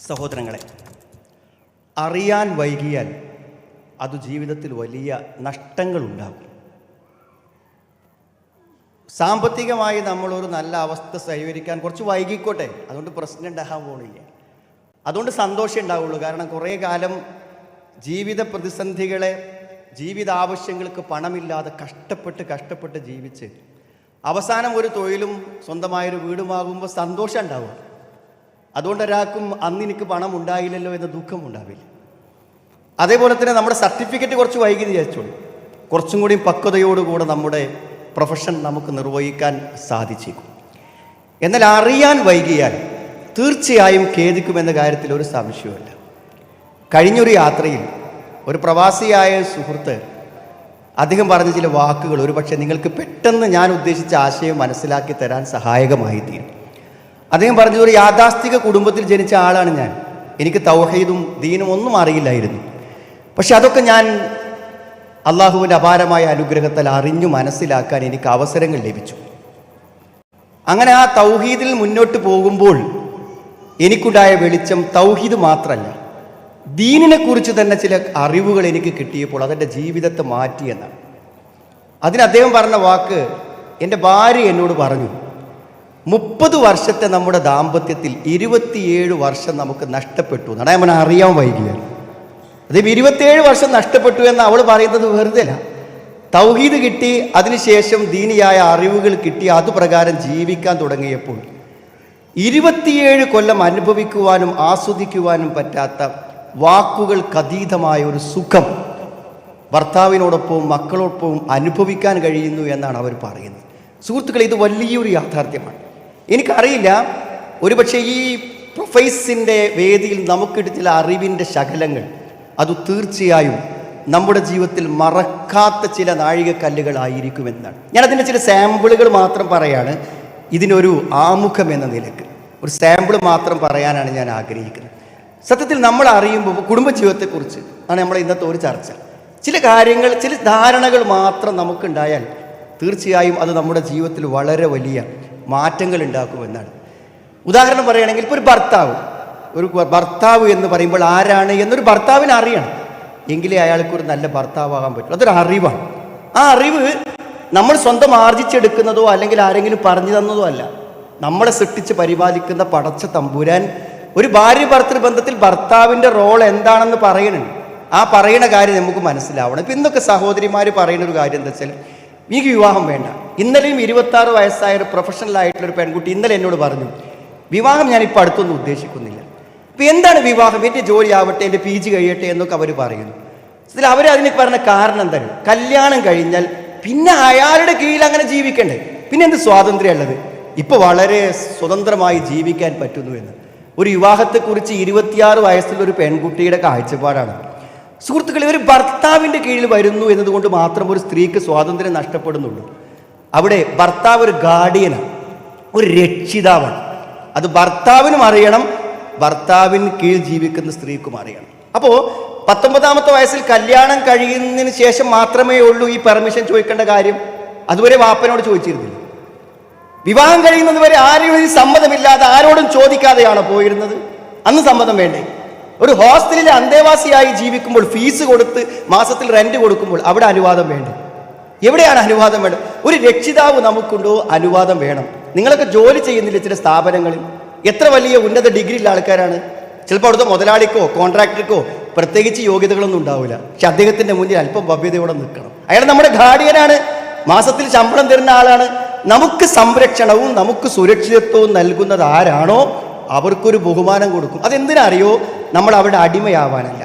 സഹോദരങ്ങളെ അറിയാൻ വൈകിയാൽ അത് ജീവിതത്തിൽ വലിയ നഷ്ടങ്ങളുണ്ടാകും. സാമ്പത്തികമായി നമ്മളൊരു നല്ല അവസ്ഥ കൈവരിക്കാൻ കുറച്ച് വൈകിക്കോട്ടെ. അതുകൊണ്ട് പ്രശ്നം ഉണ്ടാകാൻ പോണില്ല. അതുകൊണ്ട് സന്തോഷം ഉണ്ടാവുള്ളൂ. കാരണം കുറേ കാലം ജീവിത പ്രതിസന്ധികളെ ജീവിത ആവശ്യങ്ങൾക്ക് പണമില്ലാതെ കഷ്ടപ്പെട്ട് കഷ്ടപ്പെട്ട് ജീവിച്ച് അവസാനം ഒരു തൊഴിലും സ്വന്തമായൊരു വീടുമാകുമ്പോൾ സന്തോഷം ഉണ്ടാവും. അതുകൊണ്ട് ഒരാൾക്കും അന്ന് എനിക്ക് പണം ഉണ്ടായില്ലല്ലോ എന്ന ദുഃഖം ഉണ്ടാവില്ല. അതേപോലെ തന്നെ നമ്മുടെ സർട്ടിഫിക്കറ്റ് കുറച്ച് വൈകി വിചാരിച്ചോളൂ. കുറച്ചും കൂടി പക്വതയോടുകൂടെ നമ്മുടെ പ്രൊഫഷൻ നമുക്ക് നിർവഹിക്കാൻ സാധിച്ചേക്കും. എന്നാൽ അറിയാൻ വൈകിയാൽ തീർച്ചയായും ഖേദിക്കുമെന്ന കാര്യത്തിൽ ഒരു സംശയവുമില്ല. കഴിഞ്ഞൊരു യാത്രയിൽ ഒരു പ്രവാസിയായ സുഹൃത്ത് അദ്ദേഹം പറഞ്ഞ ചില വാക്കുകൾ ഒരുപക്ഷെ നിങ്ങൾക്ക് പെട്ടെന്ന് ഞാൻ ഉദ്ദേശിച്ച ആശയം മനസ്സിലാക്കി തരാൻ സഹായകമായി തീരും അദ്ദേഹം പറഞ്ഞു ഒരു യാഥാസ്ഥിക കുടുംബത്തിൽ ജനിച്ച ആളാണ് ഞാൻ. എനിക്ക് തൗഹീദും ദീനും ഒന്നും അറിയില്ലായിരുന്നു. പക്ഷെ അതൊക്കെ ഞാൻ അള്ളാഹുവിന്റെ അപാരമായ അനുഗ്രഹത്താൽ അറിഞ്ഞു മനസ്സിലാക്കാൻ എനിക്ക് അവസരങ്ങൾ ലഭിച്ചു. അങ്ങനെ ആ തൗഹീദിൽ മുന്നോട്ട് പോകുമ്പോൾ എനിക്കുണ്ടായ വെളിച്ചം തൗഹീദ് മാത്രമല്ല ദീനിനെ കുറിച്ച് തന്നെ ചില അറിവുകൾ എനിക്ക് കിട്ടിയപ്പോൾ അതെന്റെ ജീവിതത്തെ മാറ്റിയെന്നാണ് അതിന് അദ്ദേഹം പറഞ്ഞ വാക്ക് എന്റെ ഭാര്യ എന്നോട് പറഞ്ഞു. മുപ്പത് വർഷത്തെ നമ്മുടെ ദാമ്പത്യത്തിൽ ഇരുപത്തിയേഴ് വർഷം നമുക്ക് നഷ്ടപ്പെട്ടു എന്നാണ്. അവൻ അറിയാൻ വൈകിയാണ് അതേ ഇരുപത്തിയേഴ് വർഷം നഷ്ടപ്പെട്ടു എന്ന് അവൾ പറയുന്നത് വെറുതെ അല്ല. തൗഹീദ് കിട്ടി അതിനുശേഷം ദീനിയായ അറിവുകൾ കിട്ടി അതുപ്രകാരം ജീവിക്കാൻ തുടങ്ങിയപ്പോൾ ഇരുപത്തിയേഴ് കൊല്ലം അനുഭവിക്കുവാനും ആസ്വദിക്കുവാനും പറ്റാത്ത വാക്കുകൾക്കതീതമായ ഒരു സുഖം ഭർത്താവിനോടൊപ്പവും മക്കളോടൊപ്പവും അനുഭവിക്കാൻ കഴിയുന്നു എന്നാണ് അവർ പറയുന്നത്. സുഹൃത്തുക്കളെ ഇത് വലിയൊരു യാഥാർത്ഥ്യമാണ്. എനിക്കറിയില്ല. ഒരുപക്ഷെ ഈ പ്രൊഫൈസിന്റെ വേദിയിൽ നമുക്കിട്ട് ചില അറിവിന്റെ ശകലങ്ങൾ. അത് തീർച്ചയായും നമ്മുടെ ജീവിതത്തിൽ മറക്കാത്ത ചില നാഴികക്കല്ലുകളായിരിക്കുമെന്നാണ്. ഞാനതിന്റെ ചില സാമ്പിളുകൾ മാത്രം പറയാണ്. ഇതിനൊരു ആമുഖം എന്ന നിലയ്ക്ക്. ഒരു സാമ്പിൾ മാത്രം പറയാനാണ് ഞാൻ ആഗ്രഹിക്കുന്നത്. സത്യത്തിൽ നമ്മൾ അറിയുമ്പോൾ കുടുംബജീവിതത്തെക്കുറിച്ച് ആണ് നമ്മുടെ ഇന്നത്തെ ഒരു ചർച്ച. ചില കാര്യങ്ങൾ ചില ധാരണകൾ മാത്രം നമുക്കുണ്ടായാൽ തീർച്ചയായും അത് നമ്മുടെ ജീവിതത്തിൽ വളരെ വലിയ മാറ്റങ്ങൾ ഉണ്ടാക്കുമെന്നാണ് ഉദാഹരണം പറയുകയാണെങ്കിൽ ഇപ്പോൾ ഒരു ഭർത്താവ് ഒരു ഭർത്താവ് എന്ന് പറയുമ്പോൾ ആരാണ് എന്നൊരു ഭർത്താവിനെ അറിയണം. എങ്കിലേ അയാൾക്കൊരു നല്ല ഭർത്താവാകാൻ പറ്റും. അതൊരു അറിവാണ്. ആ അറിവ് നമ്മൾ സ്വന്തം ആർജിച്ചെടുക്കുന്നതോ അല്ലെങ്കിൽ ആരെങ്കിലും പറഞ്ഞു തന്നതോ അല്ല. നമ്മളെ സൃഷ്ടിച്ച് പരിപാലിക്കുന്ന പടച്ച തമ്പുരാൻ ഒരു ഭാര്യ ഭർത്തൃ ബന്ധത്തിൽ ഭർത്താവിന്റെ റോൾ എന്താണെന്ന് പറയണുണ്ട്. ആ പറയണ കാര്യം നമുക്ക് മനസ്സിലാവണം. ഇപ്പം ഇന്നൊക്കെ സഹോദരിമാർ പറയുന്ന ഒരു കാര്യം എന്താ വെച്ചാൽ എനിക്ക് വിവാഹം വേണ്ട. ഇന്നലെയും ഇരുപത്താറ് വയസ്സായ ഒരു പ്രൊഫഷണൽ ആയിട്ടുള്ള ഒരു പെൺകുട്ടി ഇന്നലെ എന്നോട് പറഞ്ഞു വിവാഹം ഞാൻ ഇപ്പോൾ അടുത്തൊന്നും ഉദ്ദേശിക്കുന്നില്ല. ഇപ്പം എന്താണ് വിവാഹം? എന്റെ ജോലി ആവട്ടെ എന്റെ പി ജി കഴിയട്ടെ എന്നൊക്കെ അവർ പറയുന്നു. ഇതിൽ അവർ അതിന് പറഞ്ഞ കാരണം എന്താണ് കല്യാണം കഴിഞ്ഞാൽ പിന്നെ അയാളുടെ കീഴിൽ അങ്ങനെ ജീവിക്കണ്ടേ? പിന്നെ എന്ത് സ്വാതന്ത്ര്യം ഉള്ളത്? ഇപ്പോൾ വളരെ സ്വതന്ത്രമായി ജീവിക്കാൻ പറ്റുന്നു എന്ന്. ഒരു വിവാഹത്തെക്കുറിച്ച് ഇരുപത്തിയാറ് വയസ്സുള്ള ഒരു പെൺകുട്ടിയുടെ കാഴ്ചപ്പാടാണ്. സുഹൃത്തുക്കളെ ഒരു ഭർത്താവിന്റെ കീഴിൽ വരുന്നു എന്നതുകൊണ്ട് മാത്രം ഒരു സ്ത്രീക്ക് സ്വാതന്ത്ര്യം നഷ്ടപ്പെടുന്നുള്ളൂ. അവിടെ ഭർത്താവ് ഒരു ഗാർഡിയനാണ് ഒരു രക്ഷിതാവാണ്. അത് ഭർത്താവിനും അറിയണം ഭർത്താവിന് കീഴിൽ ജീവിക്കുന്ന സ്ത്രീക്കും അറിയണം. അപ്പോൾ പത്തൊമ്പതാമത്തെ വയസ്സിൽ കല്യാണം കഴിയുന്നതിന് ശേഷം മാത്രമേ ഉള്ളൂ ഈ പെർമിഷൻ ചോദിക്കേണ്ട കാര്യം? അതുവരെ വാപ്പനോട് ചോദിച്ചിരുന്നില്ല. വിവാഹം കഴിയുന്നത് വരെ ആരും സമ്മതമില്ലാതെ ആരോടും ചോദിക്കാതെയാണ് പോയിരുന്നത്? അന്ന് സമ്മതം വേണ്ടേ? ഒരു ഹോസ്റ്റലിൽ അന്തേവാസിയായി ജീവിക്കുമ്പോൾ ഫീസ് കൊടുത്ത് മാസത്തിൽ റെന്റ് കൊടുക്കുമ്പോൾ അവിടെ അനുവാദം വേണ്ടേ? എവിടെയാണ് അനുവാദം വേണം ഒരു രക്ഷിതാവ് നമുക്കുണ്ടോ അനുവാദം വേണം. നിങ്ങളൊക്കെ ജോലി ചെയ്യുന്നില്ല ചില സ്ഥാപനങ്ങളിൽ? എത്ര വലിയ ഉന്നത ഡിഗ്രിയുള്ള ആൾക്കാരാണ്? ചിലപ്പോൾ അവിടുത്തെ മുതലാളിക്കോ കോൺട്രാക്ടർക്കോ പ്രത്യേകിച്ച് യോഗ്യതകളൊന്നും ഉണ്ടാവില്ല. പക്ഷെ അദ്ദേഹത്തിന്റെ മുന്നിൽ അല്പം ഭവ്യതയോടെ നിൽക്കണം. അയാൾ നമ്മുടെ ഗാർഡിയനാണ് മാസത്തിൽ ശമ്പളം തരുന്ന ആളാണ്. നമുക്ക് സംരക്ഷണവും നമുക്ക് സുരക്ഷിതത്വവും നൽകുന്നത് ആരാണോ അവർക്കൊരു ബഹുമാനം കൊടുക്കും. അതെന്തിനറിയോ നമ്മൾ അവരുടെ അടിമയാവാനല്ല.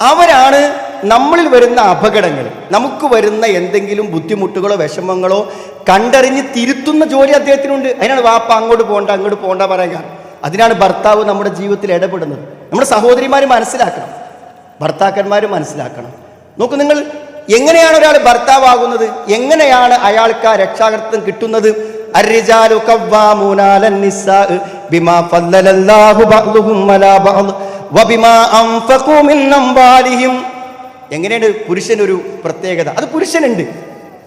അവരാണ് നമ്മളിൽ വരുന്ന അപകടങ്ങൾ നമുക്ക് വരുന്ന എന്തെങ്കിലും ബുദ്ധിമുട്ടുകളോ വിഷമങ്ങളോ കണ്ടറിഞ്ഞ് തിരുത്തുന്ന ജോലി അദ്ദേഹത്തിനുണ്ട്. അതിനാണ് വാപ്പ അങ്ങോട്ട് പോകണ്ട അങ്ങോട്ട് പോകണ്ട പറയുക അതിനാണ് ഭർത്താവ് നമ്മുടെ ജീവിതത്തിൽ ഇടപെടുന്നത്. നമ്മുടെ സഹോദരിമാർ മനസ്സിലാക്കണം. ഭർത്താക്കന്മാർ മനസ്സിലാക്കണം. നോക്കൂ നിങ്ങൾ എങ്ങനെയാണ് ഒരാൾ ഭർത്താവാകുന്നത്? എങ്ങനെയാണ് അയാൾക്ക് ആ രക്ഷാകർത്തം കിട്ടുന്നത്? ബിമാ എങ്ങനെയാണ് പുരുഷനൊരു പ്രത്യേകത? അത് പുരുഷനുണ്ട്.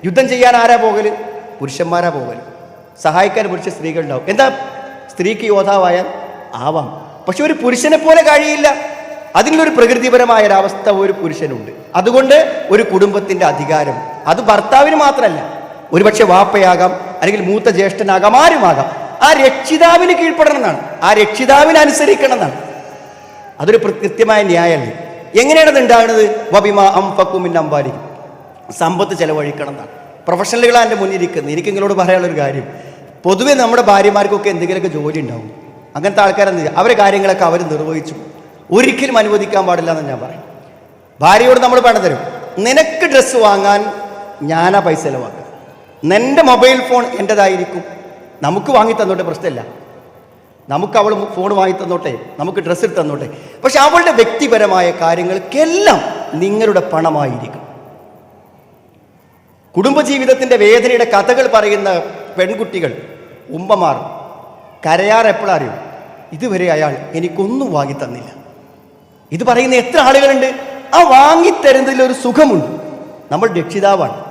യുദ്ധം ചെയ്യാൻ ആരാ പോകൽ പുരുഷന്മാരാ പോകൽ സഹായിക്കാൻ പുരുഷ സ്ത്രീകളുണ്ടാവും. എന്താ? സ്ത്രീക്ക് യോദ്ധാവായാൽ ആവാം. പക്ഷെ ഒരു പുരുഷനെ പോലെ കഴിയില്ല. അതിനൊരു പ്രകൃതിപരമായ ഒരവസ്ഥ ഒരു പുരുഷനുണ്ട്. അതുകൊണ്ട് ഒരു കുടുംബത്തിന്റെ അധികാരം. അത് ഭർത്താവിന് മാത്രമല്ല. ഒരുപക്ഷെ വാപ്പയാകാം അല്ലെങ്കിൽ മൂത്ത ജ്യേഷ്ഠനാകാം ആരുമാകാം ആ രക്ഷിതാവിന് കീഴ്പ്പെടണം എന്നാണ്. ആ രക്ഷിതാവിന് അനുസരിക്കണം എന്നാണ്. അതൊരു കൃത്യമായ ന്യായമല്ലേ? എങ്ങനെയാണ് അത് ഉണ്ടാകുന്നത്? വബിമ അംഫക്കുമിൻ അമ്പാരി സമ്പത്ത് ചെലവഴിക്കണം എന്നാണ് പ്രൊഫഷണലുകളാണ് എന്റെ മുന്നിൽ ഇരിക്കുന്നത്. എനിക്ക് നിങ്ങളോട് പറയാനുള്ളൊരു കാര്യം. പൊതുവെ നമ്മുടെ ഭാര്യമാർക്കൊക്കെ എന്തെങ്കിലുമൊക്കെ ജോലി ഉണ്ടാവും. അങ്ങനത്തെ ആൾക്കാരെന്ത്? അവരെ കാര്യങ്ങളൊക്കെ അവർ നിർവഹിച്ചു. ഒരിക്കലും അനുവദിക്കാൻ പാടില്ല എന്ന് ഞാൻ പറയും ഭാര്യയോട് നമ്മൾ പണം തരും. നിനക്ക് ഡ്രസ്സ് വാങ്ങാൻ ഞാനാ പൈസ ചിലവാക്കുക നിന്റെ മൊബൈൽ ഫോൺ എന്റെതായിരിക്കും നമുക്ക് വാങ്ങി തന്നോട്ട് പ്രശ്നമില്ല. നമുക്ക് അവൾ ഫോൺ വാങ്ങി തന്നോട്ടെ നമുക്ക് ഡ്രസ്സ് തന്നോട്ടെ. പക്ഷെ അവളുടെ വ്യക്തിപരമായ കാര്യങ്ങൾക്കെല്ലാം നിങ്ങളുടെ പണമായിരിക്കും. കുടുംബജീവിതത്തിന്റെ വേദനയുടെ കഥകൾ പറയുന്ന പെൺകുട്ടികൾ ഉമ്മമാർ കരയാർ എപ്പോഴറിയും ഇതുവരെ അയാൾ എനിക്കൊന്നും വാങ്ങി തന്നില്ല. ഇത് പറയുന്ന എത്ര ആളുകളുണ്ട്? ആ വാങ്ങിത്തരുന്നതിൽ ഒരു സുഖമുണ്ട്. നമ്മൾ രക്ഷിതാവാണ്.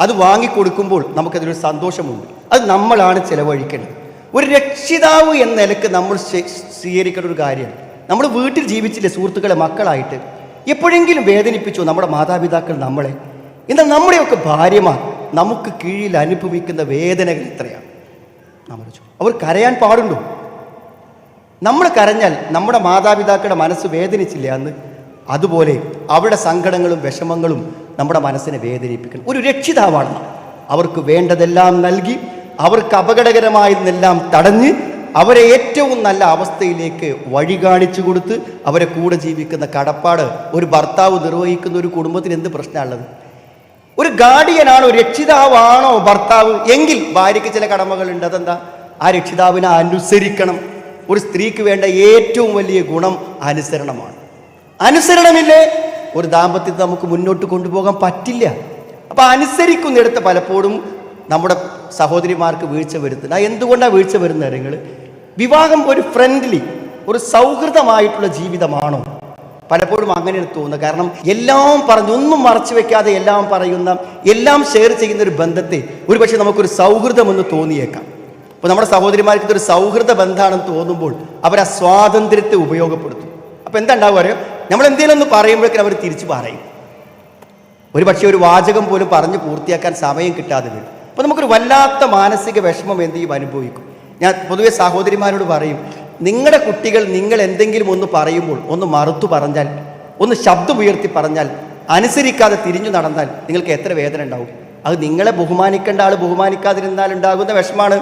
അത് വാങ്ങിക്കൊടുക്കുമ്പോൾ നമുക്കതിലൊരു സന്തോഷമുണ്ട്. അത് നമ്മളാണ് ചിലവഴിക്കേണ്ടത്. ഒരു രക്ഷിതാവ് എന്ന നിലയ്ക്ക് നമ്മൾ സ്വീകരിക്കേണ്ട ഒരു കാര്യം നമ്മൾ വീട്ടിൽ ജീവിച്ചില്ലേ സുഹൃത്തുക്കളെ മക്കളായിട്ട്? എപ്പോഴെങ്കിലും വേദനിപ്പിച്ചു നമ്മുടെ മാതാപിതാക്കൾ നമ്മളെ? എന്നാൽ നമ്മുടെയൊക്കെ ഭാര്യമാർ നമുക്ക് കീഴിൽ അനുഭവിക്കുന്ന വേദനകൾ എത്രയാണ്? നമ്മൾ അവർ കരയാൻ പാടുണ്ടോ? നമ്മൾ കരഞ്ഞാൽ നമ്മുടെ മാതാപിതാക്കളുടെ മനസ്സ് വേദനിച്ചില്ല എന്ന് അതുപോലെ അവരുടെ സങ്കടങ്ങളും വിഷമങ്ങളും നമ്മുടെ മനസ്സിനെ വേദനിപ്പിക്കണം. ഒരു രക്ഷിതാവാണ് അവർക്ക് വേണ്ടതെല്ലാം നൽകി അവർക്ക് അപകടകരമായതെല്ലാം തടഞ്ഞ് അവരെ ഏറ്റവും നല്ല അവസ്ഥയിലേക്ക് വഴി കാണിച്ചു കൊടുത്ത് അവരെ കൂടെ ജീവിക്കുന്ന കടപ്പാട് ഒരു ഭർത്താവ് നിർവഹിക്കുന്ന ഒരു കുടുംബത്തിന് എന്ത് പ്രശ്നമുള്ളത് ഒരു ഗാർഡിയനാണോ രക്ഷിതാവാണോ ഭർത്താവ്? എങ്കിൽ ഭാര്യയ്ക്ക് ചില കടമകളുണ്ട്. അതെന്താ? ആ രക്ഷിതാവിനെ അനുസരിക്കണം. ഒരു സ്ത്രീക്ക് വേണ്ട ഏറ്റവും വലിയ ഗുണം അനുസരണമാണ്. അനുസരണമില്ലേ? ഒരു ദാമ്പത്യത്തെ നമുക്ക് മുന്നോട്ട് കൊണ്ടുപോകാൻ പറ്റില്ല. അപ്പൊ അനുസരിക്കുന്നിടത്ത് പലപ്പോഴും നമ്മുടെ സഹോദരിമാർക്ക് വീഴ്ച വരുത്തുന്നത്. ആ എന്തുകൊണ്ടാണ് വീഴ്ച വരുന്ന കാര്യങ്ങൾ വിവാഹം ഒരു ഫ്രണ്ട്ലി ഒരു സൗഹൃദമായിട്ടുള്ള ജീവിതമാണോ? പലപ്പോഴും അങ്ങനെയാണ് തോന്നുന്നത്. കാരണം എല്ലാം പറഞ്ഞു ഒന്നും മറച്ചു വെക്കാതെ എല്ലാം പറയുന്ന എല്ലാം ഷെയർ ചെയ്യുന്ന ഒരു ബന്ധത്തെ ഒരുപക്ഷെ നമുക്കൊരു സൗഹൃദമെന്ന് തോന്നിയേക്കാം. അപ്പോൾ നമ്മുടെ സഹോദരിമാർക്ക് ഇതൊരു സൗഹൃദ ബന്ധമാണെന്ന് തോന്നുമ്പോൾ അവർ ആ സ്വാതന്ത്ര്യത്തെ ഉപയോഗപ്പെടുത്തും. അപ്പോൾ എന്താ ഉണ്ടാവുക അറിയോ? നമ്മൾ എന്തെങ്കിലും ഒന്ന് പറയുമ്പോഴേക്കും അവർ തിരിച്ചു പറയും. ഒരു പക്ഷേ ഒരു വാചകം പോലും പറഞ്ഞ് പൂർത്തിയാക്കാൻ സമയം കിട്ടാതെ വരും. അപ്പോൾ നമുക്കൊരു വല്ലാത്ത മാനസിക വിഷമം എന്ത് ചെയ്യും? അനുഭവിക്കും. ഞാൻ പൊതുവെ സഹോദരിമാരോട് പറയും നിങ്ങളുടെ കുട്ടികൾ നിങ്ങൾ എന്തെങ്കിലും ഒന്ന് പറയുമ്പോൾ ഒന്ന് മറുത്തു പറഞ്ഞാൽ ഒന്ന് ശബ്ദമുയർത്തി പറഞ്ഞാൽ അനുസരിക്കാതെ തിരിഞ്ഞു നടന്നാൽ നിങ്ങൾക്ക് എത്ര വേദന ഉണ്ടാവും? അത് നിങ്ങളെ ബഹുമാനിക്കേണ്ട ആൾ ബഹുമാനിക്കാതിരുന്നാൽ ഉണ്ടാകുന്ന വിഷമാണ്.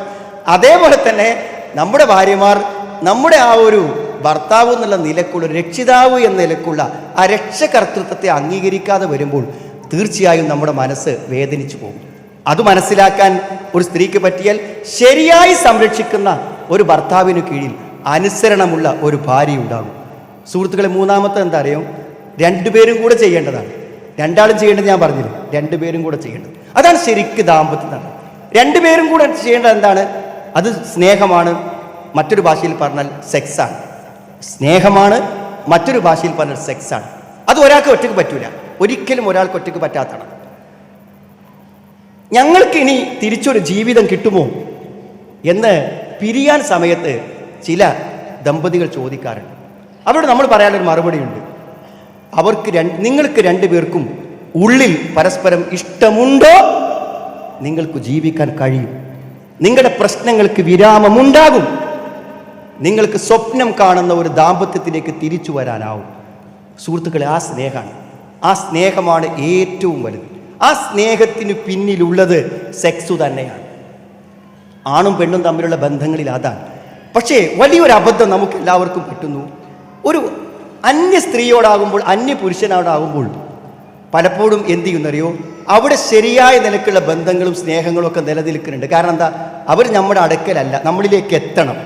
അതേപോലെ തന്നെ നമ്മുടെ ഭാര്യമാർ നമ്മുടെ ആ ഒരു ഭർത്താവ് എന്നുള്ള നിലക്കുള്ള രക്ഷിതാവ് എന്ന നിലക്കുള്ള ആ രക്ഷകർത്തൃത്വത്തെ അംഗീകരിക്കാതെ വരുമ്പോൾ തീർച്ചയായും നമ്മുടെ മനസ്സ് വേദനിച്ചു പോകും. അത് മനസ്സിലാക്കാൻ ഒരു സ്ത്രീക്ക് പറ്റിയാൽ ശരിയായി സംരക്ഷിക്കുന്ന ഒരു ഭർത്താവിന് കീഴിൽ അനുസരണമുള്ള ഒരു ഭാര്യ ഉണ്ടാകും. സുഹൃത്തുക്കളെ മൂന്നാമത്തെ എന്താ അറിയാം? രണ്ടുപേരും കൂടെ ചെയ്യേണ്ടതാണ്. രണ്ടാളും ചെയ്യേണ്ടത് ഞാൻ പറഞ്ഞില്ല? രണ്ടുപേരും കൂടെ ചെയ്യേണ്ടത്. അതാണ് ശരിക്ക് ദാമ്പത്യം രണ്ടുപേരും കൂടെ ചെയ്യേണ്ടത് എന്താണ്? അത് സ്നേഹമാണ്. മറ്റൊരു ഭാഷയിൽ പറഞ്ഞാൽ സെക്സാണ്. സ്നേഹമാണ് മറ്റൊരു ഭാഷയിൽ പറഞ്ഞാൽ സെക്സാണ്. അത് ഒരാൾക്ക് ഒറ്റയ്ക്ക് പറ്റൂല. ഒരിക്കലും ഒരാൾക്ക് ഒറ്റയ്ക്ക് പറ്റാത്തതാണ്. ഞങ്ങൾക്ക് ഇനി തിരിച്ചൊരു ജീവിതം കിട്ടുമോ എന്ന് പിരിയാൻ സമയത്ത് ചില ദമ്പതികൾ ചോദിക്കാറുണ്ട്. അവരോട് നമ്മൾ പറയാനൊരു മറുപടിയുണ്ട്. അവർക്ക് രണ്ട് നിങ്ങൾക്ക് രണ്ടുപേർക്കും ഉള്ളിൽ പരസ്പരം ഇഷ്ടമുണ്ടോ? നിങ്ങൾക്ക് ജീവിക്കാൻ കഴിയും. നിങ്ങളുടെ പ്രശ്നങ്ങൾക്ക് വിരാമമുണ്ടാകും. നിങ്ങൾക്ക് സ്വപ്നം കാണുന്ന ഒരു ദാമ്പത്യത്തിലേക്ക് തിരിച്ചു വരാനാവും. സുഹൃത്തുക്കളെ ആ സ്നേഹമാണ്. ആ സ്നേഹമാണ് ഏറ്റവും വലുത്. ആ സ്നേഹത്തിന് പിന്നിലുള്ളത് സെക്സ് തന്നെയാണ്. ആണും പെണ്ണും തമ്മിലുള്ള ബന്ധങ്ങളിൽ അതാണ്. പക്ഷേ വലിയൊരു അബദ്ധം നമുക്ക് എല്ലാവർക്കും പറ്റുന്നു ഒരു അന്യ സ്ത്രീയോടാകുമ്പോൾ അന്യ പുരുഷനോടാകുമ്പോൾ പലപ്പോഴും എന്ത് ചെയ്യുന്നറിയോ? അവിടെ ശരിയായ നിലക്കുള്ള ബന്ധങ്ങളും സ്നേഹങ്ങളും ഒക്കെ നിലനിൽക്കുന്നുണ്ട്. കാരണം എന്താ? അവർ നമ്മുടെ അടുക്കലല്ല നമ്മളിലേക്ക് എത്തണം.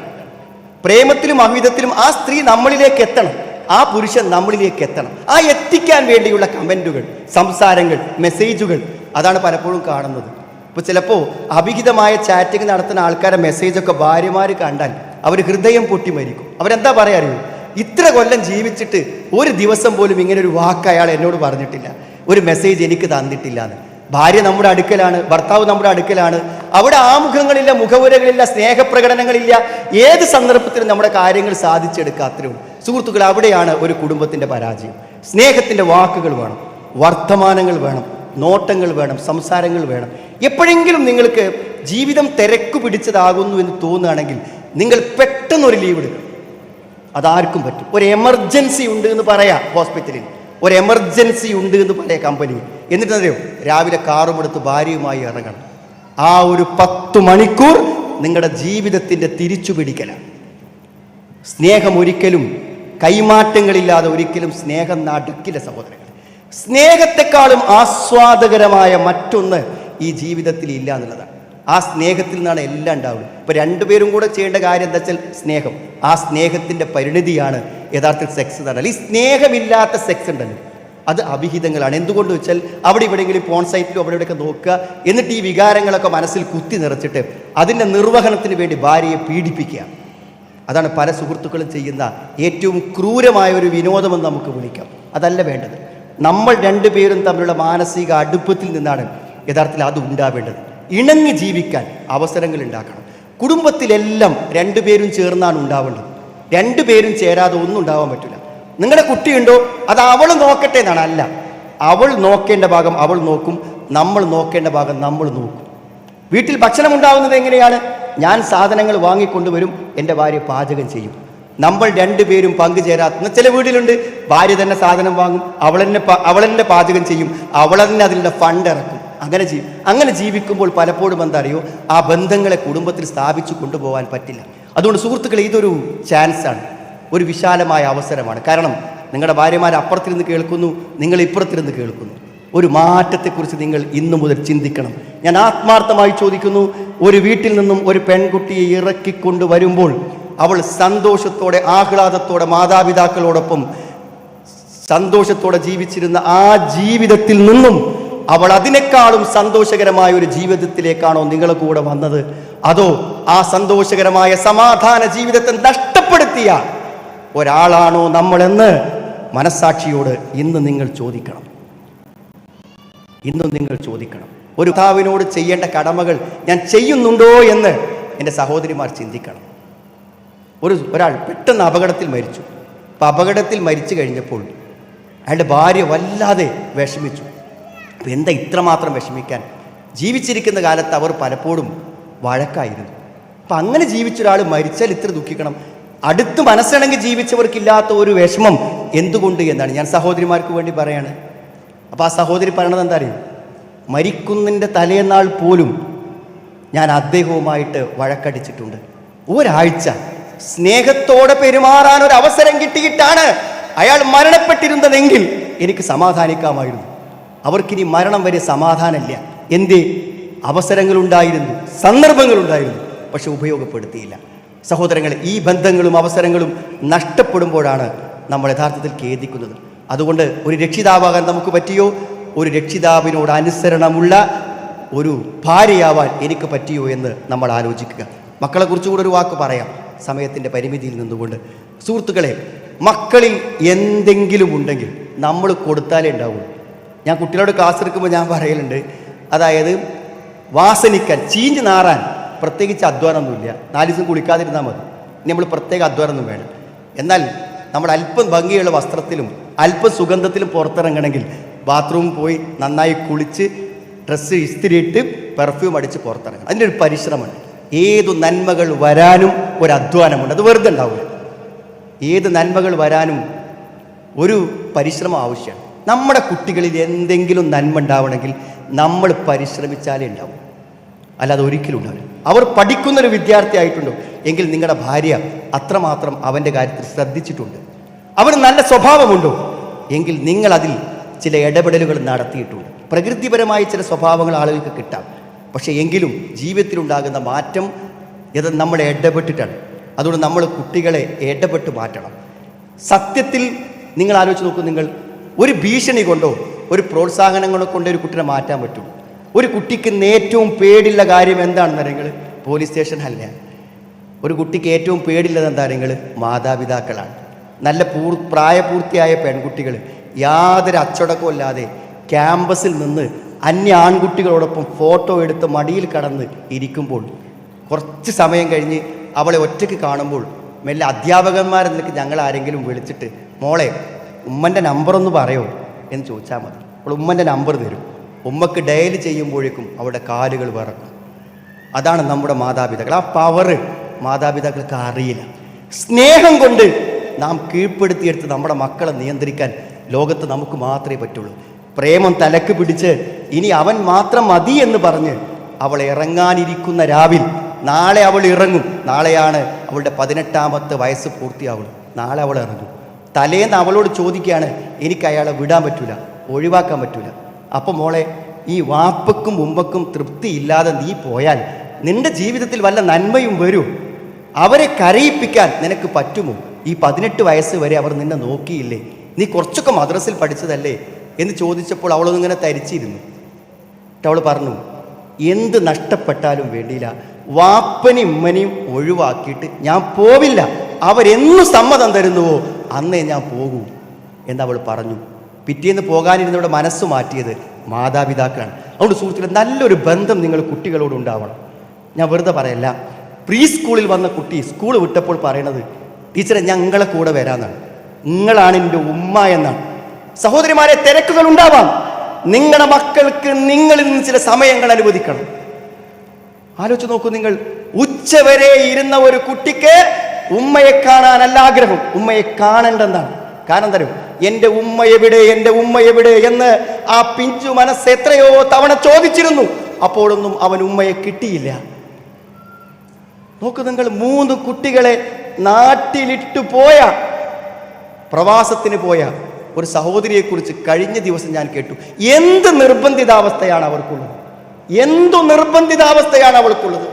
പ്രേമത്തിലും അമിതത്തിലും ആ സ്ത്രീ നമ്മളിലേക്ക് എത്തണം. ആ പുരുഷൻ നമ്മളിലേക്ക് എത്തണം. ആ എത്തിക്കാൻ വേണ്ടിയുള്ള കമന്റുകൾ സംസാരങ്ങൾ മെസ്സേജുകൾ അതാണ് പലപ്പോഴും കാണുന്നത്. ഇപ്പോൾ ചിലപ്പോൾ അഭിഹിതമായ ചാറ്റിംഗ് നടത്തുന്ന ആൾക്കാരെ മെസ്സേജൊക്കെ ഭാര്യമാർ കണ്ടാൽ അവർ ഹൃദയം പൊട്ടി മരിക്കും. അവരെന്താ പറയാ അറിയൂ? ഇത്ര കൊല്ലം ജീവിച്ചിട്ട് ഒരു ദിവസം പോലും ഇങ്ങനെ ഒരു വാക്ക് അയാൾ എന്നോട് പറഞ്ഞിട്ടില്ല. ഒരു മെസ്സേജ് എനിക്ക് തന്നിട്ടില്ല എന്ന് ഭാര്യ നമ്മുടെ അടുക്കലാണ് ഭർത്താവ് നമ്മുടെ അടുക്കലാണ്. അവിടെ ആമുഖങ്ങളില്ല മുഖവുരകളില്ല സ്നേഹപ്രകടനങ്ങളില്ല. ഏത് സന്ദർഭത്തിലും നമ്മുടെ കാര്യങ്ങൾ സാധിച്ചെടുക്കാത്തേ സുഹൃത്തുക്കൾ അവിടെയാണ് ഒരു കുടുംബത്തിന്റെ പരാജയം. സ്നേഹത്തിന്റെ വാക്കുകൾ വേണം വർത്തമാനങ്ങൾ വേണം നോട്ടങ്ങൾ വേണം സംസാരങ്ങൾ വേണം. എപ്പോഴെങ്കിലും നിങ്ങൾക്ക് ജീവിതം തിരക്കു പിടിച്ചതാകുന്നു എന്ന് തോന്നുകയാണെങ്കിൽ നിങ്ങൾ പെട്ടെന്നൊരു ലീവ് എടുക്കണം അതാർക്കും പറ്റും. ഒരു എമർജൻസി ഉണ്ട് എന്ന് പറയാം ഹോസ്പിറ്റലിൽ ഒരു എമർജൻസി ഉണ്ട് എന്ന് പറയാം കമ്പനി എന്നിട്ട് അറിയോ? രാവിലെ കാറും എടുത്ത് ഭാര്യയുമായി ഇറങ്ങണം. ആ ഒരു പത്ത് മണിക്കൂർ നിങ്ങളുടെ ജീവിതത്തിന്റെ തിരിച്ചു പിടിക്കലാണ് സ്നേഹം ഒരിക്കലും കൈമാറ്റങ്ങളില്ലാതെ ഒരിക്കലും സ്നേഹം നടുക്കില്ല സഹോദരങ്ങൾ സ്നേഹത്തെക്കാളും ആസ്വാദകരമായ മറ്റൊന്ന് ഈ ജീവിതത്തിൽ ഇല്ല എന്നുള്ളതാണ്. ആ സ്നേഹത്തിൽ നിന്നാണ് എല്ലാം ഉണ്ടാവുന്നത് ഇപ്പൊ രണ്ടുപേരും കൂടെ ചെയ്യേണ്ട കാര്യം എന്താ വെച്ചാൽ സ്നേഹം. ആ സ്നേഹത്തിന്റെ പരിണിതിയാണ് യഥാർത്ഥത്തിൽ സെക്സ് എന്ന് പറഞ്ഞാൽ. ഈ സ്നേഹമില്ലാത്ത സെക്സ് ഉണ്ടല്ലോ. അത് അഭിഹിതങ്ങളാണ് എന്തുകൊണ്ട് വെച്ചാൽ അവിടെ ഇവിടെയെങ്കിലും പോൺ സൈറ്റിലും അവിടെ ഇവിടെയൊക്കെ നോക്കുക എന്നിട്ട് ഈ വികാരങ്ങളൊക്കെ മനസ്സിൽ കുത്തി നിറച്ചിട്ട് അതിന്റെ നിർവഹണത്തിന് വേണ്ടി ഭാര്യയെ പീഡിപ്പിക്കുക. അതാണ് പല സുഹൃത്തുക്കളും ചെയ്യുന്ന ഏറ്റവും ക്രൂരമായ ഒരു വിനോദമെന്ന് നമുക്ക് വിളിക്കാം. അതല്ല വേണ്ടത്. നമ്മൾ രണ്ടുപേരും തമ്മിലുള്ള മാനസിക അടുപ്പത്തിൽ നിന്നാണ് യഥാർത്ഥത്തിൽ അത് ഉണ്ടാവേണ്ടത്. ഇണങ്ങി ജീവിക്കാൻ അവസരങ്ങൾ ഉണ്ടാക്കണം. കുടുംബത്തിലെല്ലാം രണ്ടുപേരും ചേർന്നാണ് ഉണ്ടാവേണ്ടത്. രണ്ടുപേരും ചേരാതെ ഒന്നും ഉണ്ടാവാൻ പറ്റില്ല. നിങ്ങളുടെ കുട്ടിയുണ്ടോ? അത് അവൾ നോക്കട്ടെ എന്നാണ്. അല്ല അവൾ നോക്കേണ്ട ഭാഗം അവൾ നോക്കും. നമ്മൾ നോക്കേണ്ട ഭാഗം നമ്മൾ നോക്കും. വീട്ടിൽ ഭക്ഷണം ഉണ്ടാവുന്നത് എങ്ങനെയാണ്? ഞാൻ സാധനങ്ങൾ വാങ്ങിക്കൊണ്ടുവരും എന്റെ ഭാര്യ പാചകം ചെയ്യും. നമ്മൾ രണ്ടുപേരും പങ്കുചേരാത്ത ചില വീട്ടിലുണ്ട് ഭാര്യ തന്നെ സാധനം വാങ്ങും അവൾ തന്നെ അവൾ തന്നെ പാചകം ചെയ്യും അവൾ തന്നെ അതിന്റെ ഫണ്ട് ഇറക്കും. അങ്ങനെ ചെയ്യും അങ്ങനെ ജീവിക്കുമ്പോൾ പലപ്പോഴും എന്താ അറിയോ ആ ബന്ധങ്ങളെ കുടുംബത്തിൽ സ്ഥാപിച്ചു കൊണ്ടുപോകാൻ പറ്റില്ല. അതുകൊണ്ട് സുഹൃത്തുക്കളെ ഇതൊരു ചാൻസാണ് ഒരു വിശാലമായ അവസരമാണ്. കാരണം നിങ്ങളുടെ ഭാര്യമാർ അപ്പുറത്തിരുന്ന് കേൾക്കുന്നു നിങ്ങൾ ഇപ്പുറത്തിരുന്ന് കേൾക്കുന്നു. ഒരു മാറ്റത്തെക്കുറിച്ച് നിങ്ങൾ ഇന്നു മുതൽ ചിന്തിക്കണം. ഞാൻ ആത്മാർത്ഥമായി ചോദിക്കുന്നു ഒരു വീട്ടിൽ നിന്നും ഒരു പെൺകുട്ടിയെ ഇറക്കിക്കൊണ്ട് വരുമ്പോൾ അവൾ സന്തോഷത്തോടെ ആഹ്ലാദത്തോടെ മാതാപിതാക്കളോടൊപ്പം സന്തോഷത്തോടെ ജീവിച്ചിരുന്ന ആ ജീവിതത്തിൽ നിന്നും അവൾ അതിനേക്കാളും സന്തോഷകരമായ ഒരു ജീവിതത്തിലേക്കാണോ നിങ്ങളെ കൂടെ വന്നത്? അതോ ആ സന്തോഷകരമായ സമാധാന ജീവിതത്തെ നഷ്ടപ്പെടുത്തിയ ഒരാളാണോ നമ്മളെന്ന് മനസ്സാക്ഷിയോട് ഇന്ന് നിങ്ങൾ ചോദിക്കണം. ഇന്നും നിങ്ങൾ ചോദിക്കണം. ഒരു പിതാവിനോട് ചെയ്യേണ്ട കടമകൾ ഞാൻ ചെയ്യുന്നുണ്ടോ എന്ന് എന്റെ സഹോദരിമാർ ചിന്തിക്കണം. ഒരു ഒരാൾ പെട്ടെന്ന് അപകടത്തിൽ മരിച്ചു. അപ്പം അപകടത്തിൽ മരിച്ചു കഴിഞ്ഞപ്പോൾ അയാളുടെ ഭാര്യ വല്ലാതെ വിഷമിച്ചു. അപ്പം എന്താ ഇത്രമാത്രം വിഷമിക്കാൻ? ജീവിച്ചിരിക്കുന്ന കാലത്ത് അവർ പലപ്പോഴും വഴക്കായിരുന്നു. അപ്പം അങ്ങനെ ജീവിച്ച ഒരാൾ മരിച്ചാൽ ഇത്ര ദുഃഖിക്കണം. അടുത്ത് മനസ്സിണങ്ങി ജീവിച്ചവർക്കില്ലാത്ത ഒരു വിഷമം എന്തുകൊണ്ട് എന്നാണ് ഞാൻ സഹോദരിമാർക്ക് വേണ്ടി പറയാണ്. അപ്പോൾ ആ സഹോദരി പറയണത് എന്താ അറിയും മരിക്കുന്നതിന്റെ തലേന്നാൾ പോലും ഞാൻ അദ്ദേഹവുമായിട്ട് വഴക്കടിച്ചിട്ടുണ്ട്. ഒരാഴ്ച സ്നേഹത്തോടെ പെരുമാറാൻ ഒരു അവസരം കിട്ടിയിട്ടാണ് അയാൾ മരണപ്പെട്ടിരുന്നതെങ്കിൽ എനിക്ക് സമാധാനിക്കാമായിരുന്നു. അവർക്കിനി മരണം വരെ സമാധാനമില്ല. എന്തേ? അവസരങ്ങളുണ്ടായിരുന്നു സന്ദർഭങ്ങളുണ്ടായിരുന്നു പക്ഷെ ഉപയോഗപ്പെടുത്തിയില്ല. സഹോദരങ്ങൾ ഈ ബന്ധങ്ങളും അവസരങ്ങളും നഷ്ടപ്പെടുമ്പോഴാണ് നമ്മൾ യഥാർത്ഥത്തിൽ ഖേദിക്കുന്നത്. അതുകൊണ്ട് ഒരു രക്ഷിതാവാകാൻ നമുക്ക് പറ്റിയോ? ഒരു രക്ഷിതാവിനോട് അനുസരണമുള്ള ഒരു ഭാര്യയാവാൻ എനിക്ക് പറ്റിയോ എന്ന് നമ്മൾ ആലോചിക്കുക. മക്കളെ കുറിച്ചുകൂടെ ഒരു വാക്ക് പറയാം. സമയത്തിന്റെ പരിമിതിയിൽ നിന്നുകൊണ്ട്. സുഹൃത്തുക്കളെ മക്കളിൽ എന്തെങ്കിലും ഉണ്ടെങ്കിൽ നമ്മൾ കൊടുത്താലേ ഉണ്ടാവുള്ളൂ ഞാൻ കുട്ടികളോട് ക്ലാസ് എടുക്കുമ്പോൾ ഞാൻ പറയലുണ്ട്. അതായത് വാസനിക്കാൻ ചീഞ്ഞ് നാറാൻ പ്രത്യേകിച്ച് അധ്വാനമൊന്നുമില്ല. നാല് ദിവസം കുളിക്കാതിരുന്നാൽ മതി. ഇനി നമ്മൾ പ്രത്യേക അധ്വാനമൊന്നും വേണം എന്നാൽ നമ്മൾ അല്പം ഭംഗിയുള്ള വസ്ത്രത്തിലും അല്പം സുഗന്ധത്തിലും പുറത്തിറങ്ങണമെങ്കിൽ ബാത്റൂമിൽ പോയി നന്നായി കുളിച്ച് ഡ്രസ്സ് ഇസ്തിരിയിട്ട് പെർഫ്യൂം അടിച്ച് പുറത്തിറങ്ങണം. അതിന്റെ ഒരു പരിശ്രമമുണ്ട്. ഏതു നന്മകൾ വരാനും ഒരു അധ്വാനമുണ്ട്. അത് വെറുതെ ഉണ്ടാവില്ല ഏത് നന്മകൾ വരാനും ഒരു പരിശ്രമം ആവശ്യമാണ്. നമ്മുടെ കുട്ടികളിൽ എന്തെങ്കിലും നന്മ ഉണ്ടാവണമെങ്കിൽ നമ്മൾ പരിശ്രമിച്ചാലേ ഉണ്ടാവും. അല്ലാതെ ഒരിക്കലും ഉണ്ടാവില്ല. അവർ പഠിക്കുന്നൊരു വിദ്യാർത്ഥി ആയിട്ടുണ്ടോ? എങ്കിൽ നിങ്ങളുടെ ഭാര്യ അത്രമാത്രം അവന്റെ കാര്യത്തിൽ ശ്രദ്ധിച്ചിട്ടുണ്ട്. അവന് നല്ല സ്വഭാവമുണ്ടോ? എങ്കിൽ നിങ്ങൾ അതിൽ ചില ഇടപെടലുകൾ നടത്തിയിട്ടുണ്ട്. പ്രകൃതിപരമായ ചില സ്വഭാവങ്ങൾ ആളുകൾക്ക് കിട്ടാം. പക്ഷേ എങ്കിലും ജീവിതത്തിലുണ്ടാകുന്ന മാറ്റം ഇത് നമ്മൾ ഇടപെട്ടിട്ടാണ്. അതുകൊണ്ട് നമ്മൾ കുട്ടികളെ ഇടപെട്ട് മാറ്റണം. സത്യത്തിൽ നിങ്ങൾ ആലോചിച്ച് നോക്കൂ നിങ്ങൾ ഒരു ഭീഷണി കൊണ്ടോ ഒരു പ്രോത്സാഹനങ്ങളോ കൊണ്ടോ ഒരു കുട്ടിനെ മാറ്റാൻ പറ്റും. ഒരു കുട്ടിക്ക് ഏറ്റവും പേടിയുള്ള കാര്യം എന്താണെന്ന് നിങ്ങൾ? പോലീസ് സ്റ്റേഷൻ അല്ല. ഒരു കുട്ടിക്ക് ഏറ്റവും പേടിയുള്ളത് എന്താ നിങ്ങൾ? മാതാപിതാക്കളാണ്. നല്ല പൂർ പ്രായപൂർത്തിയായ പെൺകുട്ടികൾ യാതൊരു അച്ചടക്കവും ഇല്ലാതെ ക്യാമ്പസിൽ നിന്ന് അന്യ ആൺകുട്ടികളോടൊപ്പം ഫോട്ടോ എടുത്ത് മടിയിൽ കടന്ന് ഇരിക്കുമ്പോൾ കുറച്ച് സമയം കഴിഞ്ഞ് അവളെ ഒറ്റയ്ക്ക് കാണുമ്പോൾ മെല്ലെ അധ്യാപകന്മാരെ നിനക്ക് ഞങ്ങൾ ആരെങ്കിലും വിളിച്ചിട്ട് മോളെ ഉമ്മന്റെ നമ്പറൊന്ന് പറയോ? എന്ന് ചോദിച്ചാൽ മതി. അവൾ ഉമ്മന്റെ നമ്പർ തരും. ഉമ്മക്ക് ഡയൽ ചെയ്യുമ്പോഴേക്കും അവളുടെ കാലുകൾ വിറക്കും. അതാണ് നമ്മുടെ മാതാപിതാക്കൾ. ആ പവർ മാതാപിതാക്കൾക്ക് അറിയില്ല. സ്നേഹം കൊണ്ട് നാം കീഴ്പ്പെടുത്തിയെടുത്ത് നമ്മുടെ മക്കളെ നിയന്ത്രിക്കാൻ ലോകത്ത് നമുക്ക് മാത്രമേ പറ്റുള്ളൂ. പ്രേമം തലക്ക് പിടിച്ച് ഇനി അവൻ മാത്രം മതി എന്ന് പറഞ്ഞ് അവൾ ഇറങ്ങാനിരിക്കുന്ന രാവിൽ നാളെ അവൾ ഇറങ്ങും. നാളെയാണ് അവളുടെ പതിനെട്ടാമത്തെ വയസ്സ് പൂർത്തിയാവുള്ളൂ. നാളെ അവൾ ഇറങ്ങും. തലേന്ന് അവളോട് ചോദിക്കുകയാണ് എനിക്ക് അയാളെ വിടാൻ പറ്റൂല ഒഴിവാക്കാൻ പറ്റൂല. അപ്പം മോളെ ഈ വാപ്പക്കും ഉമ്മക്കും തൃപ്തിയില്ലാതെ നീ പോയാൽ നിന്റെ ജീവിതത്തിൽ വല്ല നന്മയും വരൂ. അവരെ കരയിപ്പിക്കാൻ നിനക്ക് പറ്റുമോ? ഈ പതിനെട്ട് വയസ്സ് വരെ അവർ നിന്നെ നോക്കിയില്ലേ? നീ കുറച്ചൊക്കെ മദ്രസിൽ പഠിച്ചതല്ലേ? എന്ന് ചോദിച്ചപ്പോൾ അവളൊന്നിങ്ങനെ തരിച്ചിരുന്നു. അവൾ പറഞ്ഞു എന്ത് നഷ്ടപ്പെട്ടാലും വേണ്ടിയില്ല. വാപ്പനെയും ഉമ്മനെയും ഒഴിവാക്കിയിട്ട് ഞാൻ പോവില്ല. അവരെന്ന് സമ്മതം തരുന്നുവോ? അന്നേ ഞാൻ പോകൂ. എന്നവൾ പറഞ്ഞു. പിറ്റേന്ന് പോകാനിരുന്നവരുടെ മനസ്സ് മാറ്റിയത് മാതാപിതാക്കളാണ്. അതുകൊണ്ട് സുഹൃത്തുക്കളെ നല്ലൊരു ബന്ധം നിങ്ങൾ കുട്ടികളോട് ഉണ്ടാവണം. ഞാൻ വെറുതെ പറയല്ല. പ്രീ സ്കൂളിൽ വന്ന കുട്ടി സ്കൂൾ വിട്ടപ്പോൾ പറയണത് ടീച്ചറെ ഞങ്ങളെ കൂടെ വരാന്നാണ്. നിങ്ങളാണ് എന്റെ ഉമ്മ എന്നാണ്. സഹോദരിമാരെ തിരക്കുകൾ ഉണ്ടാവാം. നിങ്ങളുടെ മക്കൾക്ക് നിങ്ങളിൽ നിന്ന് ചില സമയങ്ങൾ അനുവദിക്കണം. ആലോചിച്ച് നോക്കൂ നിങ്ങൾ. ഉച്ചവരെ ഇരുന്ന ഒരു കുട്ടിക്ക് ഉമ്മയെ കാണാനല്ല ആഗ്രഹം. ഉമ്മയെ കാണേണ്ടെന്നാണ് കാരണം തരും എന്റെ ഉമ്മ എവിടെ എന്റെ ഉമ്മ എവിടെ എന്ന് ആ പിഞ്ചു മനസ്സ് എത്രയോ തവണ ചോദിച്ചിരുന്നു. അപ്പോഴൊന്നും അവൻ ഉമ്മയെ കിട്ടിയില്ല. നോക്കൂ നിങ്ങൾ മൂന്ന് കുട്ടികളെ നാട്ടിലിട്ടു പോയ പ്രവാസത്തിന് പോയ ഒരു സഹോദരിയെക്കുറിച്ച് കഴിഞ്ഞ ദിവസം ഞാൻ കേട്ടു. എന്ത് നിർബന്ധിതാവസ്ഥയാണ് അവർക്കുള്ളത്? എന്തു നിർബന്ധിതാവസ്ഥയാണ് അവൾക്കുള്ളത്?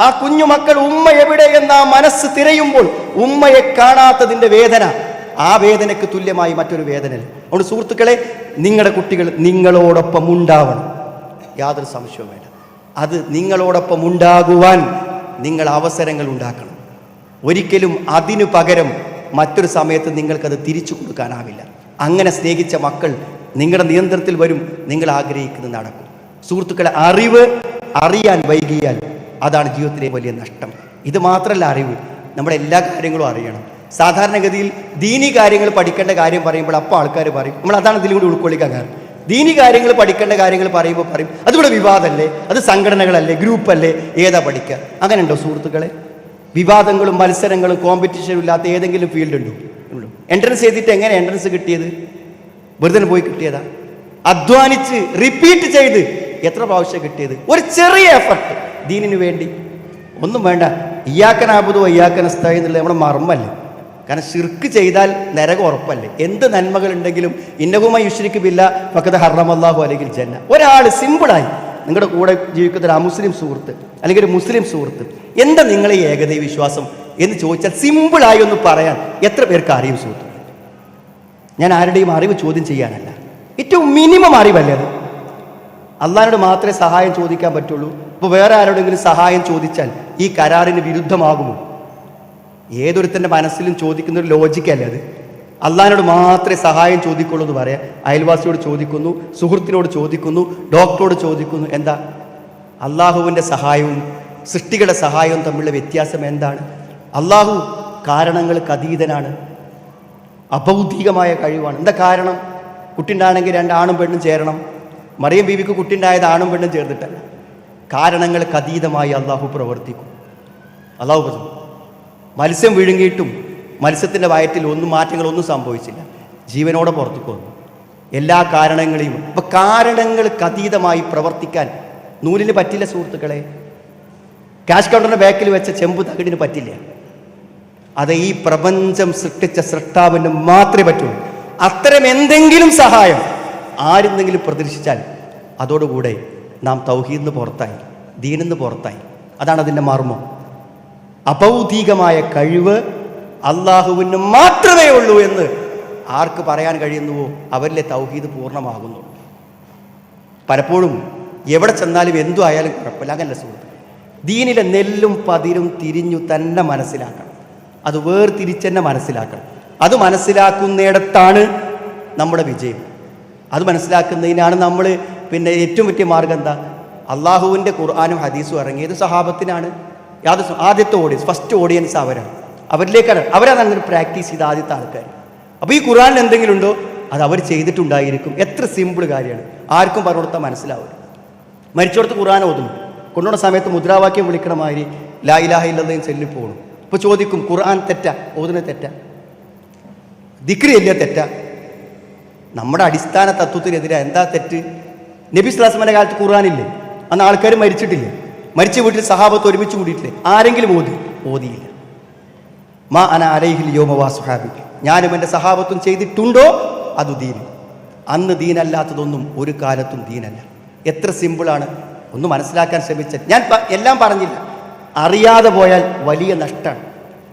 ആ കുഞ്ഞുമക്കൾ ഉമ്മ എവിടെ എന്ന് ആ മനസ്സ് തിരയുമ്പോൾ ഉമ്മയെ കാണാത്തതിന്റെ വേദന ആ വേദനയ്ക്ക് തുല്യമായി മറ്റൊരു വേദന അതുകൊണ്ട് സുഹൃത്തുക്കളെ നിങ്ങളുടെ കുട്ടികൾ നിങ്ങളോടൊപ്പം ഉണ്ടാവണം. യാതൊരു സംശയവും വേണ്ട. അത് നിങ്ങളോടൊപ്പം ഉണ്ടാകുവാൻ നിങ്ങൾ അവസരങ്ങൾ ഉണ്ടാക്കണം. ഒരിക്കലും അതിനു പകരം മറ്റൊരു സമയത്ത് നിങ്ങൾക്കത് തിരിച്ചു കൊടുക്കാനാവില്ല. അങ്ങനെ സ്നേഹിച്ച മക്കൾ നിങ്ങളുടെ നിയന്ത്രണത്തിൽ വരും നിങ്ങൾ ആഗ്രഹിക്കുന്നത് നടക്കും. സുഹൃത്തുക്കളെ അറിവ് അറിയാൻ വൈകിയാൽ അതാണ് ജീവിതത്തിലെ വലിയ നഷ്ടം. ഇത് മാത്രമല്ല അറിവ് നമ്മുടെ എല്ലാ കാര്യങ്ങളും അറിയണം. സാധാരണഗതിയിൽ ദീനി കാര്യങ്ങൾ പഠിക്കേണ്ട കാര്യം പറയുമ്പോൾ അപ്പോൾ ആൾക്കാർ പറയും നമ്മൾ അതാണ് ഇതിലൂടെ ഉൾക്കൊള്ളിക്കാൻ കാരണം. ദീനി കാര്യങ്ങൾ പഠിക്കേണ്ട കാര്യങ്ങൾ പറയുമ്പോൾ പറയും അതിവിടെ വിവാദമല്ലേ അത് സംഘടനകളല്ലേ? ഗ്രൂപ്പല്ലേ? ഏതാ പഠിക്കുക? അങ്ങനെയുണ്ടോ സുഹൃത്തുക്കളെ? വിവാദങ്ങളും മത്സരങ്ങളും കോമ്പറ്റീഷനും ഇല്ലാത്ത ഏതെങ്കിലും ഫീൽഡ് ഉണ്ടോ? എൻട്രൻസ് ചെയ്തിട്ട് എങ്ങനെ എൻട്രൻസ് കിട്ടിയത്? വെറുതെ പോയി കിട്ടിയതാ. അധ്വാനിച്ച് റിപ്പീറ്റ് ചെയ്ത് എത്ര പ്രാവശ്യം കിട്ടിയത്? ഒരു ചെറിയ എഫർട്ട് ദീനിന് വേണ്ടി. ഒന്നും വേണ്ട. ഇയാക്കനാബുദോ ഇയാക്കനസ്തായി എന്നുള്ളത് നമ്മുടെ മർമ്മല്ലേ. കാരണം ശിർക്ക് ചെയ്താൽ നരകം ഉറപ്പല്ലേ. എന്ത് നന്മകളുണ്ടെങ്കിലും ഇന്നകുമായി യുശ്രിക്ക് ബില്ല ഫക്കത് ഹറമല്ലാഹു അല്ലെങ്കിൽ ജന്ന ഒരാൾ സിമ്പിളായി നിങ്ങളുടെ കൂടെ ജീവിക്കുന്ന ഒരു അമുസ്ലിം സുഹൃത്ത് അല്ലെങ്കിൽ ഒരു മുസ്ലിം സുഹൃത്ത് എന്താ നിങ്ങളെ ഏകദൈവ വിശ്വാസം എന്ന് ചോദിച്ചാൽ സിമ്പിളായി ഒന്ന് പറയാൻ എത്ര പേർക്ക് അറിയും സുഹൃത്ത്? ഞാൻ ആരുടെയും അറിവ് ചോദ്യം ചെയ്യാനല്ല. ഏറ്റവും മിനിമം അറിവല്ലേ അത്? അള്ളാഹിനോട് മാത്രമേ സഹായം ചോദിക്കാൻ പറ്റുള്ളൂ. ഇപ്പോൾ വേറെ ആരോടെങ്കിലും സഹായം ചോദിച്ചാൽ ഈ കരാറിന് വിരുദ്ധമാകുമോ? ഏതൊരുത്തന്റെ മനസ്സിലും ചോദിക്കുന്ന ഒരു ലോജിക്കല്ലേ അത്? അള്ളാഹിനോട് മാത്രമേ സഹായം ചോദിക്കുള്ളൂ എന്ന് പറയാം. അയൽവാസിയോട് ചോദിക്കുന്നു സുഹൃത്തിനോട് ചോദിക്കുന്നു ഡോക്ടറോട് ചോദിക്കുന്നു. എന്താ? അള്ളാഹുവിന്റെ സഹായവും സൃഷ്ടികളുടെ സഹായവും തമ്മിലുള്ള വ്യത്യാസം എന്താണ്? അള്ളാഹു കാരണങ്ങൾക്ക് അതീതനാണ്. അബൗദ്ധികമായ കഴിവാണ്. എന്താ കാരണം? കുട്ടിണ്ടാണെങ്കിൽ രണ്ട് ആണും പെണ്ണും ചേരണം. മറിയം ബീവിക്ക് കുട്ടിണ്ടായത് ആണും പെണ്ണും ചേർന്നിട്ടല്ല. കാരണങ്ങൾക്ക് അതീതമായി അള്ളാഹു പ്രവർത്തിക്കും. അള്ളാഹു പറഞ്ഞു മത്സ്യം വിഴുങ്ങിയിട്ടും മത്സ്യത്തിന്റെ വയറ്റിൽ ഒന്നും മാറ്റങ്ങളൊന്നും സംഭവിച്ചില്ല. ജീവനോടെ പുറത്തേക്ക് വന്നു എല്ലാ കാരണങ്ങളെയും അപ്പം കാരണങ്ങൾക്ക് പ്രവർത്തിക്കാൻ നൂലിന് പറ്റില്ല സുഹൃത്തുക്കളെ. ക്യാഷ് കൗണ്ടറിന്റെ ബാക്കിൽ വെച്ച ചെമ്പു തകിടിന് പറ്റില്ല. അത് ഈ പ്രപഞ്ചം സൃഷ്ടിച്ച സൃഷ്ടാവിന് മാത്രമേ പറ്റുള്ളൂ അത്തരം എന്തെങ്കിലും സഹായം ആരെന്തെങ്കിലും പ്രതീക്ഷിച്ചാൽ അതോടുകൂടെ നാം തൗഹീദിന്ന് പുറത്തായി ദീനിന്ന് പുറത്തായി. അതാണ് അതിന്റെ മർമ്മം. അഭൗതികമായ കഴിവ് അള്ളാഹുവിന് മാത്രമേ ഉള്ളൂ എന്ന് ആർക്ക് പറയാൻ കഴിയുന്നുവോ? അവരിലെ തൗഹീദ് പൂർണമാകുന്നു. പലപ്പോഴും എവിടെ ചെന്നാലും എന്തു ആയാലും കുഴപ്പമില്ല. അങ്ങനല്ല സുഹൃത്ത് ദീനിലെ നെല്ലും പതിരും തിരിഞ്ഞു തന്നെ മനസ്സിലാക്കണം. അത് വേർതിരിച്ചെന്നെ മനസ്സിലാക്കണം. അത് മനസ്സിലാക്കുന്നിടത്താണ് നമ്മുടെ വിജയം. അത് മനസ്സിലാക്കുന്നതിനാണ് നമ്മൾ പിന്നെ ഏറ്റവും വലിയ മാർഗം എന്താ? അള്ളാഹുവിന്റെ ഖുർആാനും ഹദീസും ഇറങ്ങിയത് സഹാബത്തിനാണ്. യാതൊരു ആദ്യത്തെ ഓഡിയൻസ് ഫസ്റ്റ് ഓഡിയൻസ് അവരാണ്. അവരിലേക്കാണ് അവരാണ് അങ്ങനെ പ്രാക്ടീസ് ചെയ്ത ആദ്യത്തെ ആൾക്കാർ അപ്പോൾ ഈ ഖുർആനിൽ എന്തെങ്കിലും ഉണ്ടോ അത് അവർ ചെയ്തിട്ടുണ്ടായിരിക്കും. എത്ര സിമ്പിൾ കാര്യമാണ്. ആർക്കും പറഞ്ഞു കൊടുത്താൽ മനസ്സിലാവും മരിച്ചോടത്ത് ഖുർആൻ ഓതും കൊണ്ടുപോണ സമയത്ത് മുദ്രാവാക്യം വിളിക്കണ മാതിരി ലാ ഇലാഹ ഇല്ലെന്ന് ചെല്ലി പോകണം അപ്പോൾ ചോദിക്കും ഖുർആൻ തെറ്റ? ഓതുന്ന തെറ്റ? ദിക്രി അല്ല തെറ്റ? നമ്മുടെ അടിസ്ഥാന തത്വത്തിനെതിരെ? എന്താ തെറ്റ്? നബി സ്ലാസ്മന്റെ കാലത്ത് ഖുർആാനില്ലേ? അന്ന് ആൾക്കാർ മരിച്ചിട്ടില്ലേ? മരിച്ച വീട്ടിൽ സഹാബത്ത് ഒരുമിച്ച് കൂടിയിട്ടില്ലേ? ആരെങ്കിലും ഓതി. ഓതിയില്ല. മാ അന അലൈഹിൽ യോമവാ സുഹാബി ഞാനും എന്റെ സഹാബത്തും ചെയ്തിട്ടുണ്ടോ? അത് ദീൻ അന്ന് ദീനല്ലാത്തതൊന്നും ഒരു കാലത്തും ദീനല്ല. എത്ര സിമ്പിളാണ് ഒന്ന് മനസ്സിലാക്കാൻ ശ്രമിച്ച ഞാൻ എല്ലാം പറഞ്ഞില്ല. അറിയാതെ പോയാൽ വലിയ നഷ്ടമാണ്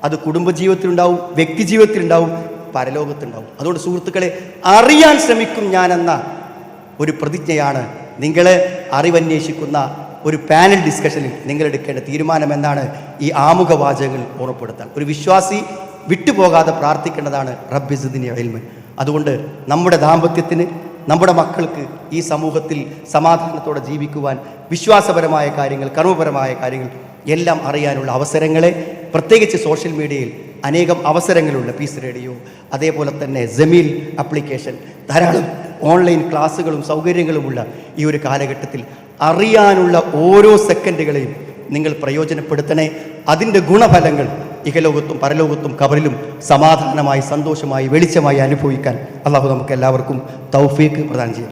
അത് കുടുംബജീവിതത്തിലുണ്ടാവും വ്യക്തി ജീവിതത്തിലുണ്ടാവും പരലോകത്തുണ്ടാവും. അതുകൊണ്ട് സുഹൃത്തുക്കളെ അറിയാൻ ശ്രമിക്കും ഞാനെന്ന ഒരു പ്രതിജ്ഞയാണ് നിങ്ങളെ അറിവന്വേഷിക്കുന്ന ഒരു പാനൽ ഡിസ്കഷനിൽ നിങ്ങൾ എടുക്കേണ്ട തീരുമാനം എന്നാണ് ഈ ആമുഖവാചകങ്ങൾ ഓർമ്മപ്പെടുത്താൻ. ഒരു വിശ്വാസി വിട്ടുപോകാതെ പ്രാർത്ഥിക്കേണ്ടതാണ് റബ്ബിസുദ്ദീൻ എൽമൻ അതുകൊണ്ട് നമ്മുടെ ദാമ്പത്യത്തിന് നമ്മുടെ മക്കൾക്ക് ഈ സമൂഹത്തിൽ സമാധാനത്തോടെ ജീവിക്കുവാൻ വിശ്വാസപരമായ കാര്യങ്ങൾ കർമ്മപരമായ കാര്യങ്ങൾ എല്ലാം അറിയാനുള്ള അവസരങ്ങളെ പ്രത്യേകിച്ച് സോഷ്യൽ മീഡിയയിൽ അനേകം അവസരങ്ങളുണ്ട്. പീസ് റേഡിയോ അതേപോലെ തന്നെ ജമീൽ ആപ്ലിക്കേഷൻ ധാരാളം ഓൺലൈൻ ക്ലാസ്സുകളും സൗകര്യങ്ങളുമുള്ള ഈ ഒരു കാലഘട്ടത്തിൽ അറിയാനുള്ള ഓരോ സെക്കൻഡുകളെയും നിങ്ങൾ പ്രയോജനപ്പെടുത്തണേ. അതിന്റെ ഗുണഫലങ്ങൾ ഇഹലോകത്തും പരലോകത്തും കബറിലും സമാധാനമായി സന്തോഷമായി വെളിച്ചമായി അനുഭവിക്കാൻ അള്ളാഹു നമുക്ക് എല്ലാവർക്കും തൗഫീക്ക് പ്രദാനം ചെയ്യും